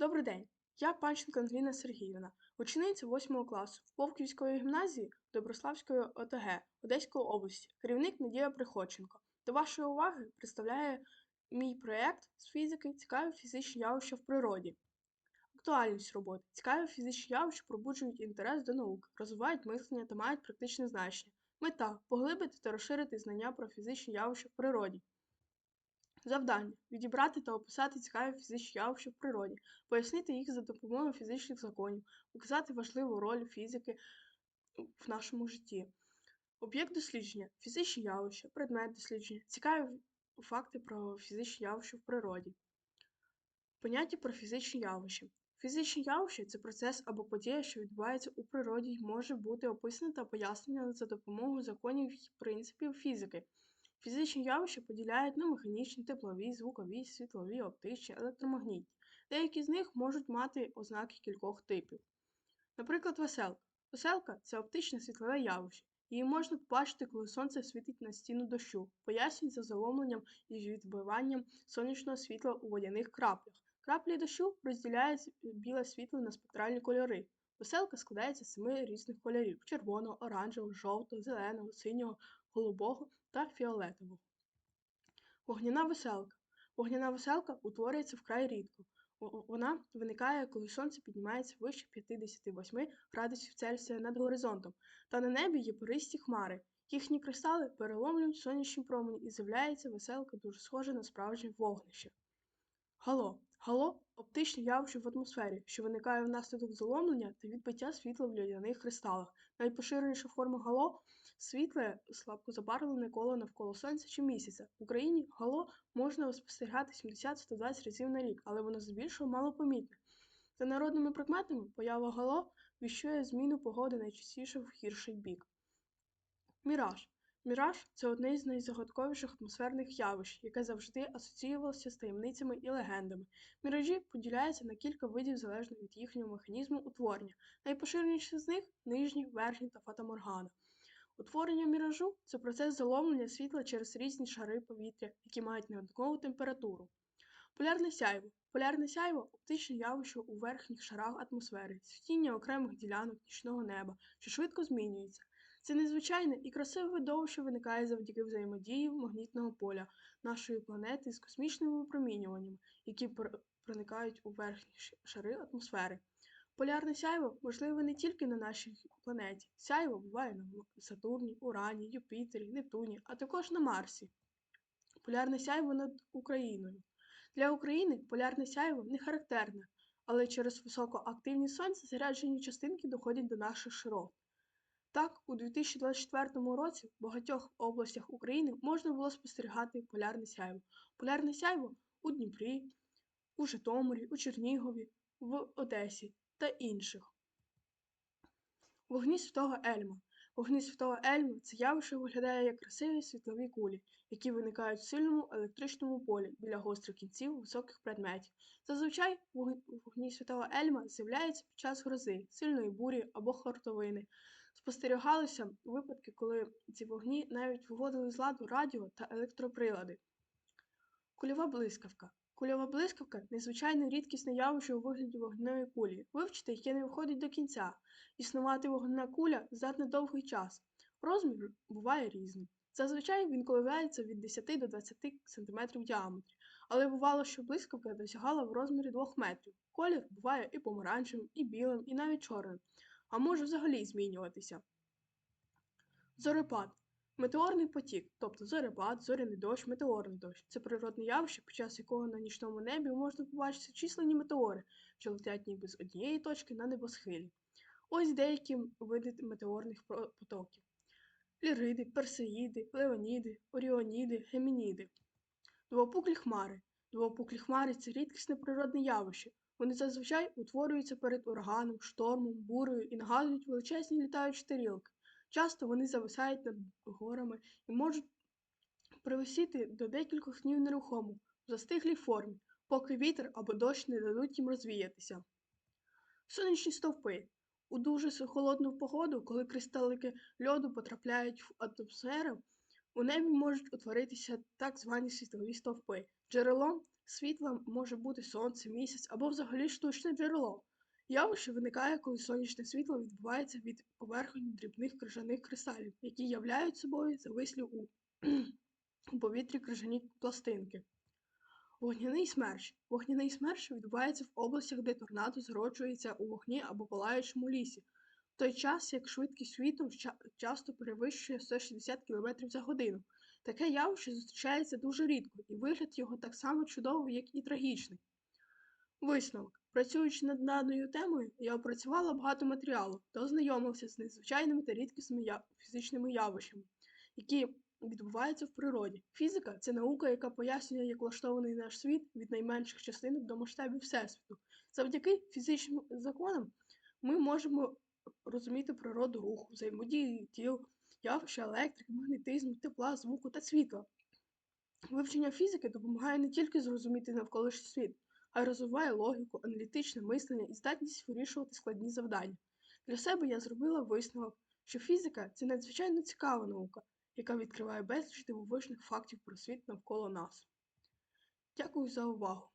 Добрий день. Я Панченко Ангеліна Сергіївна, учениця 8 класу Вовківської гімназії Доброславської ОТГ Одеської області, керівник Надія Приходченко. До вашої уваги представляє мій проєкт з фізики Цікаві фізичні явища в природі. Актуальність роботи. Цікаві фізичні явища пробуджують інтерес до наук, розвивають мислення та мають практичне значення. Мета поглибити та розширити знання про фізичні явища в природі. Завдання відібрати та описати цікаві фізичні явища в природі, пояснити їх за допомогою фізичних законів, указати важливу роль фізики в нашому житті. Об'єкт дослідження фізичні явища, предмет дослідження, цікаві факти про фізичні явища в природі. Поняття про фізичні явища. Фізичні явища це процес або подія, що відбувається у природі і може бути описана та пояснена за допомогою законів і принципів фізики. Фізичні явища поділяють на механічні, теплові, звукові, світлові, оптичні, електромагнітні. Деякі з них можуть мати ознаки кількох типів. Наприклад, веселка. Веселка це оптичне світлове явище. Її можна побачити, коли сонце світить на стіну дощу, пояснюється заломленням і відбиванням сонячного світла у водяних краплях. Краплі дощу розділяють біле світло на спектральні кольори. Веселка складається з семи різних кольорів червоного, оранжевого, жовтого, зеленого, синього, голубого та фіолетового. Вогняна веселка. Вогняна веселка утворюється вкрай рідко. Вона виникає, коли сонце піднімається вище 58 градусів Цельсія над горизонтом, та на небі є пористі хмари. Їхні кристали переломлюють сонячні промені і з'являється веселка дуже схожа на справжнє вогнище. Гало. Гало оптичне явище в атмосфері, що виникає внаслідок заломлення та відбиття світла в льодяних кристалах. Найпоширеніша форма гало світле, слабко забарвлене коло навколо сонця чи місяця. В Україні гало можна спостерігати 70-120 разів на рік, але воно здебільшого малопомітне. За народними прикметами, поява гало віщує зміну погоди найчастіше в гірший бік. Міраж. Міраж це одне з найзагадковіших атмосферних явищ, яке завжди асоціювалося з таємницями і легендами. Міражі поділяються на кілька видів залежно від їхнього механізму утворення. Найпоширеніші з них нижні, верхні та фатаморгана. Утворення міражу це процес заломлення світла через різні шари повітря, які мають неоднакову температуру. Полярне сяйво. Полярне сяйво оптичне явище у верхніх шарах атмосфери, світіння окремих ділянок нічного неба, що швидко змінюється. Це незвичайне і красиве видовище виникає завдяки взаємодії магнітного поля нашої планети з космічними випромінюваннями, які проникають у верхні шари атмосфери. Полярне сяйво можливе не тільки на нашій планеті. Сяйво буває на Сатурні, Урані, Юпітері, Нептуні, а також на Марсі. Полярне сяйво над Україною. Для України полярне сяйво не характерне, але через високу активність сонця заряджені частинки доходять до наших широт. Так, у 2024 році в багатьох областях України можна було спостерігати полярне сяйво. Полярне сяйво у Дніпрі, у Житомирі, у Чернігові, в Одесі та інших. Вогні святого Ельма. Вогні святого Ельма це явище виглядає як красиві світлові кулі, які виникають в сильному електричному полі біля гострих кінців високих предметів. Зазвичай вогні святого Ельма з'являються під час грози, сильної бурі або хортовини. Спостерігалися випадки, коли ці вогні навіть виводили з ладу радіо та електроприлади. Кульова блискавка. Кульова блискавка незвичайне рідкісне явище у вигляді вогняної кулі, вивчити яке не виходить до кінця. Існувати вогняна куля здатна довгий час. Розмір буває різним. Зазвичай він коливається від 10 до 20 см в діаметрі, але бувало, що блискавка досягала в розмірі 2 метрів. Колір буває і помаранчевим, і білим, і навіть чорним а може взагалі змінюватися. Зорепад метеорний потік, тобто зорепад, зоряний дощ, метеорний дощ. Це природне явище, під час якого на нічному небі можна побачити численні метеори, що летять ніби з однієї точки на небосхилі. Ось деякі види метеорних потоків: ліриди, персеїди, леоніди, оріоніди, гемініди. Двопуклі хмари. Двопуклі хмари це рідкісне природне явище, вони зазвичай утворюються перед ураганом, штормом, бурею і нагадують величезні літаючі тарілки. Часто вони зависають над горами і можуть привисіти до декількох днів нерухомо, в застиглій формі, поки вітер або дощ не дадуть їм розвіятися. Сонячні стовпи. У дуже холодну погоду, коли кристалики льоду потрапляють в атмосферу, у небі можуть утворитися так звані світлові стовпи. Джерелом світла може бути сонце, місяць або взагалі штучне джерело. Явище виникає, коли сонячне світло відбувається від поверхонь дрібних крижаних кристалів, які являють собою завислі у, у повітрі крижані пластинки. Вогняний смерч. Вогняний смерч відбувається в областях, де торнадо зароджується у вогні або палаючому лісі, той час як швидкість вітру часто перевищує 160 км за годину. Таке явище зустрічається дуже рідко, і вигляд його так само чудовий, як і трагічний. Висновок. Працюючи над даною темою, я опрацювала багато матеріалу та ознайомився з незвичайними та рідкісними фізичними явищами, які відбуваються в природі. Фізика це наука, яка пояснює, як влаштований наш світ від найменших частинок до масштабів Всесвіту. Завдяки фізичним законам ми можемо розуміти природу руху, взаємодії тіл, явища електрики, магнетизму, тепла, звуку та світла. Вивчення фізики допомагає не тільки зрозуміти навколишній світ, а й розвиває логіку, аналітичне мислення і здатність вирішувати складні завдання. Для себе я зробила висновок, що фізика це надзвичайно цікава наука, яка відкриває безліч дивовижних фактів про світ навколо нас. Дякую за увагу!